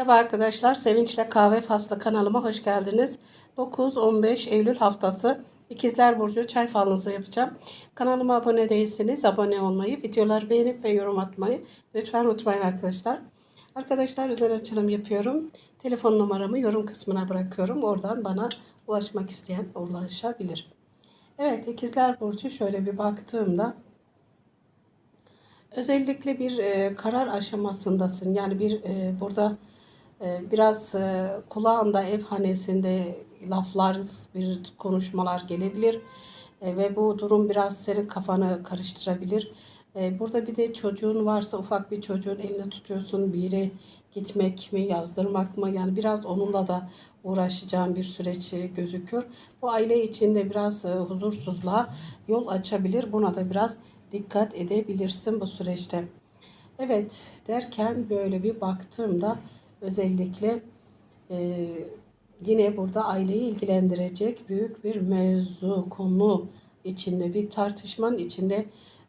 Merhaba arkadaşlar. Sevinçle Kahve Faslı kanalıma hoş geldiniz. 9-15 Eylül haftası İkizler Burcu çay falınızı yapacağım. Kanalıma abone değilseniz abone olmayı, videoları beğenip ve yorum atmayı lütfen unutmayın arkadaşlar. Arkadaşlar özel açılım yapıyorum. Telefon numaramı yorum kısmına bırakıyorum. Oradan bana ulaşmak isteyen ulaşabilir. Evet İkizler Burcu şöyle bir baktığımda özellikle bir e, karar aşamasındasın. Yani bir e, burada biraz e, kulağında ev hanesinde laflar, bir konuşmalar gelebilir E, ve bu durum biraz senin kafanı karıştırabilir. E, burada bir de çocuğun varsa ufak bir çocuğun elini tutuyorsun bir yere gitmek mi yazdırmak mı yani biraz onunla da uğraşacağın bir süreç e, gözüküyor. Bu aile içinde biraz e, huzursuzluğa yol açabilir. Buna da biraz dikkat edebilirsin bu süreçte. Evet derken böyle bir baktığımda özellikle e, yine burada aileyi ilgilendirecek büyük bir mevzu konu içinde bir tartışmanın içinde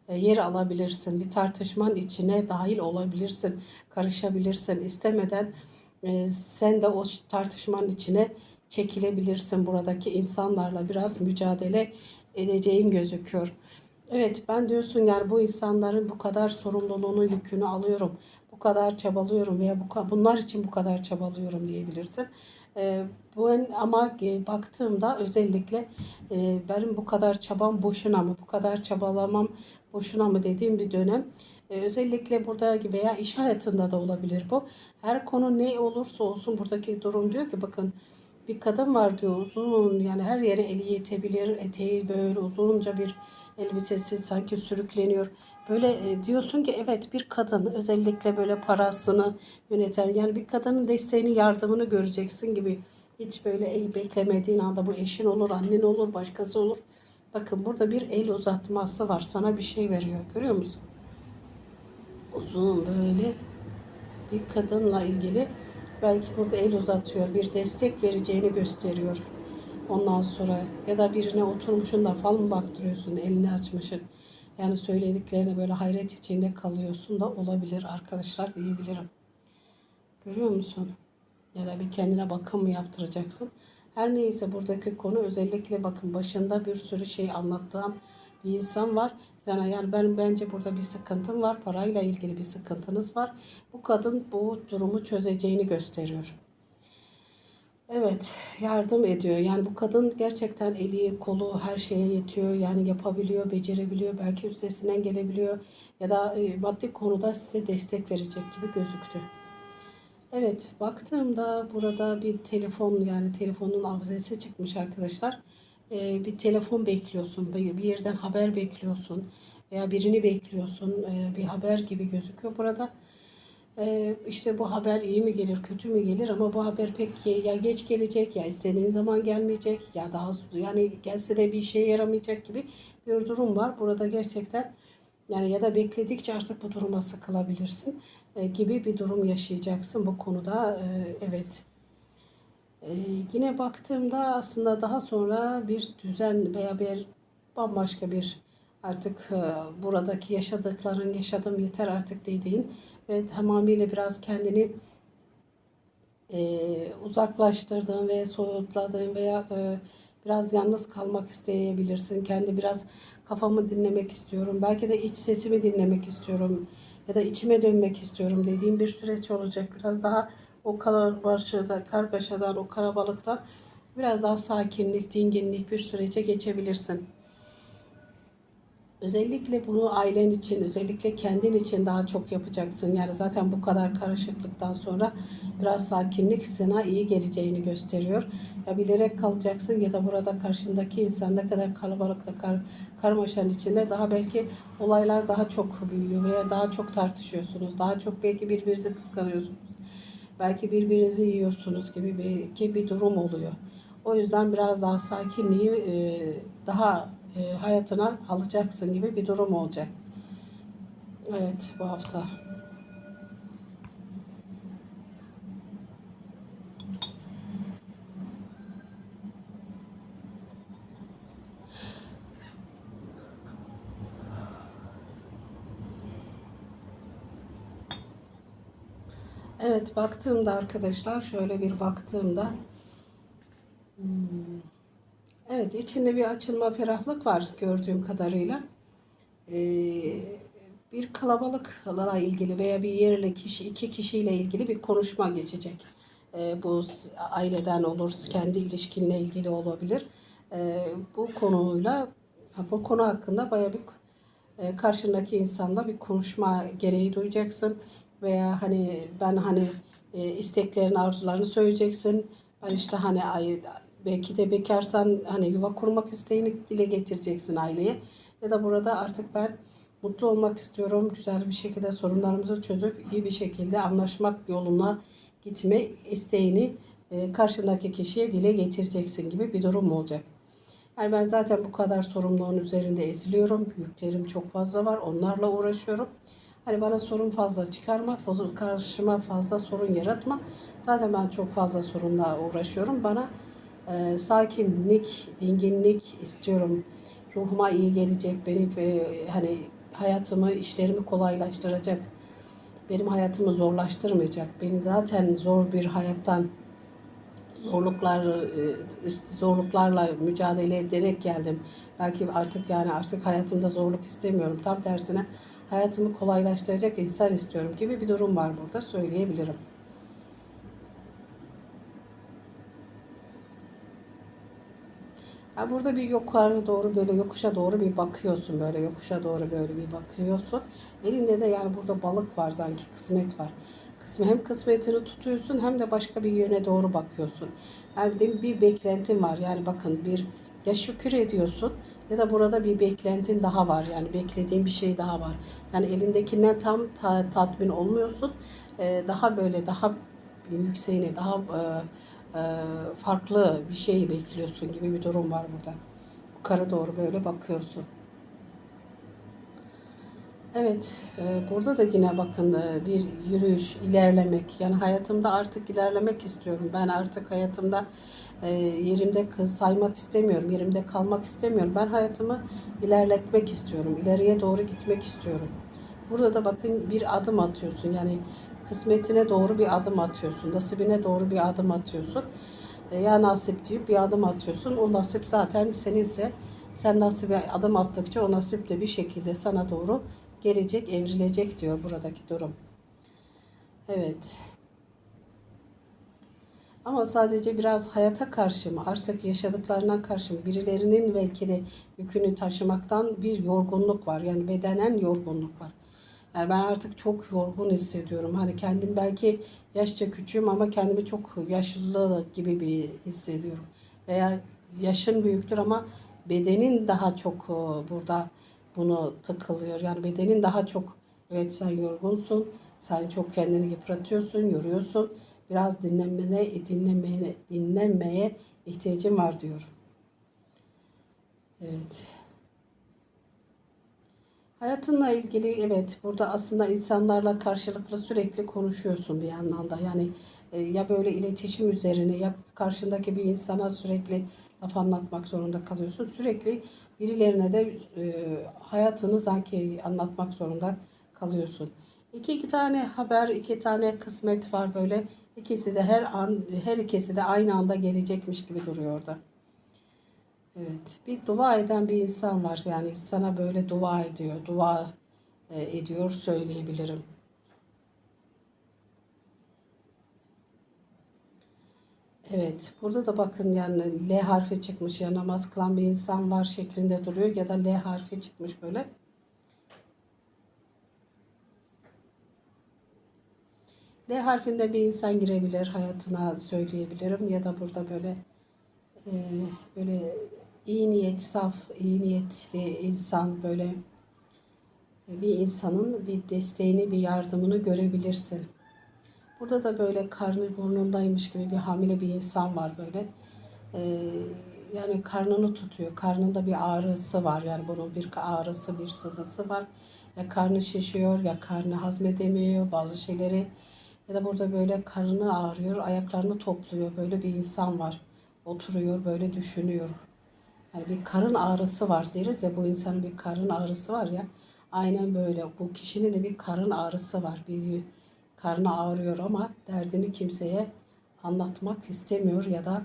e, yer alabilirsin. Bir tartışmanın içine dahil olabilirsin, karışabilirsin. istemeden e, sen de o tartışmanın içine çekilebilirsin. Buradaki insanlarla biraz mücadele edeceğin gözüküyor. Evet ben diyorsun yani bu insanların bu kadar sorumluluğunu yükünü alıyorum. Kadar çabalıyorum veya bu bunlar için bu kadar çabalıyorum diyebilirsin. E, bu ama e, baktığımda özellikle e, benim bu kadar çabam boşuna mı, bu kadar çabalamam boşuna mı dediğim bir dönem. E, özellikle burada veya iş hayatında da olabilir bu. Her konu ne olursa olsun buradaki durum diyor ki bakın bir kadın var diyor uzun yani her yere eli yetebilir eteği böyle uzunca bir elbisesi sanki sürükleniyor. Böyle e, diyorsun ki evet bir kadın özellikle böyle parasını yöneten yani bir kadının desteğini yardımını göreceksin gibi hiç böyle el beklemediğin anda bu eşin olur annen olur başkası olur. Bakın burada bir el uzatması var sana bir şey veriyor görüyor musun? Uzun böyle bir kadınla ilgili belki burada el uzatıyor, bir destek vereceğini gösteriyor. Ondan sonra ya da birine oturmuşsun da fal baktırıyorsun, elini açmışsın. Yani söylediklerine böyle hayret içinde kalıyorsun da olabilir arkadaşlar diyebilirim. Görüyor musun? Ya da bir kendine bakım mı yaptıracaksın? Her neyse buradaki konu özellikle bakın başında bir sürü şey anlattığım bir insan var. Yani, yani ben bence burada bir sıkıntım var. Parayla ilgili bir sıkıntınız var. Bu kadın bu durumu çözeceğini gösteriyor. Evet, yardım ediyor. Yani bu kadın gerçekten eli, kolu her şeye yetiyor. Yani yapabiliyor, becerebiliyor. Belki üstesinden gelebiliyor. Ya da e, maddi konuda size destek verecek gibi gözüktü. Evet, baktığımda burada bir telefon yani telefonun avzesi çıkmış arkadaşlar. Ee, bir telefon bekliyorsun, bir yerden haber bekliyorsun veya birini bekliyorsun. Ee, bir haber gibi gözüküyor burada. Ee, işte bu haber iyi mi gelir, kötü mü gelir ama bu haber pek ya geç gelecek ya istediğin zaman gelmeyecek ya daha yani gelse de bir işe yaramayacak gibi bir durum var. Burada gerçekten yani ya da bekledikçe artık bu duruma sıkılabilirsin e, gibi bir durum yaşayacaksın bu konuda. E, evet. E, yine baktığımda aslında daha sonra bir düzen veya bir bambaşka bir artık e, buradaki yaşadıkların yaşadım yeter artık dediğin ve tamamıyla biraz kendini e, uzaklaştırdığın ve soyutladığın veya e, biraz yalnız kalmak isteyebilirsin. Kendi biraz kafamı dinlemek istiyorum. Belki de iç sesimi dinlemek istiyorum ya da içime dönmek istiyorum dediğim bir süreç olacak. Biraz daha o karmaşada, kargaşadan, o karabalıktan biraz daha sakinlik, dinginlik bir sürece geçebilirsin. Özellikle bunu ailen için, özellikle kendin için daha çok yapacaksın. Yani zaten bu kadar karışıklıktan sonra biraz sakinlik sana iyi geleceğini gösteriyor. Ya bilerek kalacaksın ya da burada karşındaki insan ne kadar kalabalıkta kar, karmaşanın içinde daha belki olaylar daha çok büyüyor veya daha çok tartışıyorsunuz. Daha çok belki birbirinizi kıskanıyorsunuz. Belki birbirinizi yiyorsunuz gibi gibi bir durum oluyor. O yüzden biraz daha sakinliği daha e, hayatına alacaksın gibi bir durum olacak. Evet bu hafta. Evet baktığımda arkadaşlar şöyle bir baktığımda evet içinde bir açılma ferahlık var gördüğüm kadarıyla. Ee, bir kalabalıkla ilgili veya bir yerle kişi iki kişiyle ilgili bir konuşma geçecek. Ee, bu aileden olur, kendi ilişkinle ilgili olabilir. Ee, bu konuyla bu konu hakkında baya bir e, karşındaki insanla bir konuşma gereği duyacaksın veya hani ben hani e, isteklerini arzularını söyleyeceksin ben işte hani ay, belki de bekarsan hani yuva kurmak isteğini dile getireceksin aileye ya da burada artık ben mutlu olmak istiyorum güzel bir şekilde sorunlarımızı çözüp iyi bir şekilde anlaşmak yoluna gitme isteğini e, karşındaki kişiye dile getireceksin gibi bir durum olacak. Yani ben zaten bu kadar sorumluluğun üzerinde eziliyorum. Yüklerim çok fazla var. Onlarla uğraşıyorum. Hani bana sorun fazla çıkarma, karşıma fazla sorun yaratma. Zaten ben çok fazla sorunla uğraşıyorum. Bana e, sakinlik, dinginlik istiyorum. Ruhuma iyi gelecek, beni e, hani hayatımı, işlerimi kolaylaştıracak, benim hayatımı zorlaştırmayacak. Beni zaten zor bir hayattan zorluklar e, zorluklarla mücadele ederek geldim. Belki artık yani artık hayatımda zorluk istemiyorum. Tam tersine hayatımı kolaylaştıracak insan istiyorum gibi bir durum var burada söyleyebilirim. Ya burada bir yukarı doğru böyle yokuşa doğru bir bakıyorsun böyle yokuşa doğru böyle bir bakıyorsun. Elinde de yani burada balık var sanki kısmet var. Kısmı hem kısmetini tutuyorsun hem de başka bir yöne doğru bakıyorsun. Yani bir, bir beklentin var. Yani bakın bir ya şükür ediyorsun ya da burada bir beklentin daha var. Yani beklediğin bir şey daha var. Yani elindekinden tam ta- tatmin olmuyorsun. Ee, daha böyle daha yükseğine daha e, farklı bir şey bekliyorsun gibi bir durum var burada. Yukarı doğru böyle bakıyorsun. Evet, e, burada da yine bakın e, bir yürüyüş, ilerlemek. Yani hayatımda artık ilerlemek istiyorum. Ben artık hayatımda e, yerimde saymak istemiyorum, yerimde kalmak istemiyorum. Ben hayatımı ilerletmek istiyorum, ileriye doğru gitmek istiyorum. Burada da bakın bir adım atıyorsun. Yani kısmetine doğru bir adım atıyorsun, nasibine doğru bir adım atıyorsun. E, ya nasip deyip bir adım atıyorsun. O nasip zaten seninse sen nasibe adım attıkça o nasip de bir şekilde sana doğru gelecek, evrilecek diyor buradaki durum. Evet. Ama sadece biraz hayata karşı mı, artık yaşadıklarına karşı mı, birilerinin belki de yükünü taşımaktan bir yorgunluk var. Yani bedenen yorgunluk var. Yani ben artık çok yorgun hissediyorum. Hani kendim belki yaşça küçüğüm ama kendimi çok yaşlı gibi bir hissediyorum. Veya yaşın büyüktür ama bedenin daha çok e, burada bunu tıkılıyor. Yani bedenin daha çok evet sen yorgunsun. Sen çok kendini yıpratıyorsun, yoruyorsun. Biraz dinlenmene, dinlemeye, dinlenmeye ihtiyacın var diyor. Evet. Hayatınla ilgili evet burada aslında insanlarla karşılıklı sürekli konuşuyorsun bir yandan da. Yani e, ya böyle iletişim üzerine ya karşındaki bir insana sürekli laf anlatmak zorunda kalıyorsun. Sürekli birilerine de e, hayatını sanki anlatmak zorunda kalıyorsun. İki, iki tane haber, iki tane kısmet var böyle. İkisi de her an, her ikisi de aynı anda gelecekmiş gibi duruyor orada. Evet, bir dua eden bir insan var. Yani sana böyle dua ediyor, dua e, ediyor söyleyebilirim. Evet, burada da bakın yani L harfi çıkmış ya namaz kılan bir insan var şeklinde duruyor ya da L harfi çıkmış böyle. L harfinde bir insan girebilir hayatına söyleyebilirim ya da burada böyle e, böyle iyi niyet, saf, iyi niyetli insan böyle e, bir insanın bir desteğini, bir yardımını görebilirsin. Burada da böyle karnı burnundaymış gibi bir hamile bir insan var böyle. Ee, yani karnını tutuyor. Karnında bir ağrısı var. Yani bunun bir ağrısı, bir sızısı var. Ya karnı şişiyor ya karnı hazmedemiyor bazı şeyleri. Ya da burada böyle karnı ağrıyor, ayaklarını topluyor. Böyle bir insan var. Oturuyor, böyle düşünüyor. Yani bir karın ağrısı var deriz ya bu insanın bir karın ağrısı var ya. Aynen böyle. Bu kişinin de bir karın ağrısı var. Bir karnı ağrıyor ama derdini kimseye anlatmak istemiyor ya da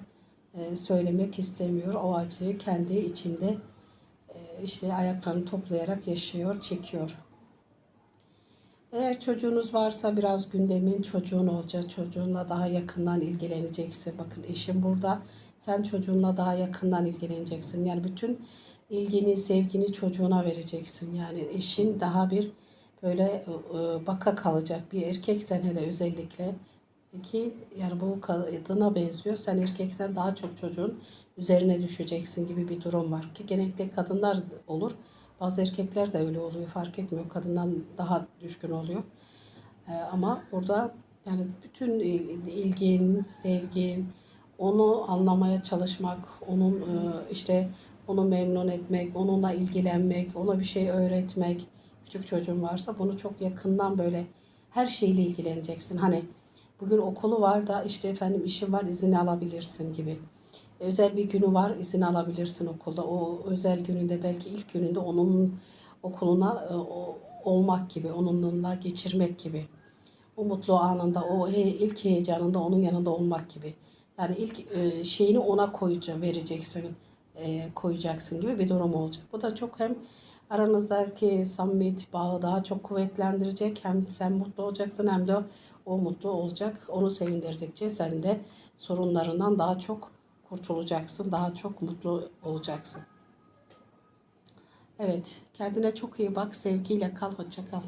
e, söylemek istemiyor. O acıyı kendi içinde e, işte ayaklarını toplayarak yaşıyor, çekiyor. Eğer çocuğunuz varsa biraz gündemin çocuğun olacak. Çocuğunla daha yakından ilgileneceksin. Bakın eşim burada. Sen çocuğunla daha yakından ilgileneceksin. Yani bütün ilgini, sevgini çocuğuna vereceksin. Yani eşin daha bir böyle e, baka kalacak bir erkeksen hele özellikle ki yani bu kadına benziyor. Sen erkeksen daha çok çocuğun üzerine düşeceksin gibi bir durum var ki genellikle kadınlar olur. Bazı erkekler de öyle oluyor fark etmiyor. Kadından daha düşkün oluyor. Ee, ama burada yani bütün ilgin, sevgin, onu anlamaya çalışmak, onun e, işte onu memnun etmek, onunla ilgilenmek, ona bir şey öğretmek. Küçük çocuğun varsa bunu çok yakından böyle her şeyle ilgileneceksin. Hani bugün okulu var da işte efendim işin var izin alabilirsin gibi. Özel bir günü var izin alabilirsin okulda. O özel gününde belki ilk gününde onun okuluna e, olmak gibi, onunla geçirmek gibi. O mutlu anında, o ilk heyecanında onun yanında olmak gibi. Yani ilk e, şeyini ona koyacak, vereceksin, e, koyacaksın gibi bir durum olacak. Bu da çok hem aranızdaki samimiyet bağı daha çok kuvvetlendirecek. Hem sen mutlu olacaksın hem de o mutlu olacak. Onu sevindirdikçe sen de sorunlarından daha çok kurtulacaksın. Daha çok mutlu olacaksın. Evet, kendine çok iyi bak. Sevgiyle kal. Hoşça kal.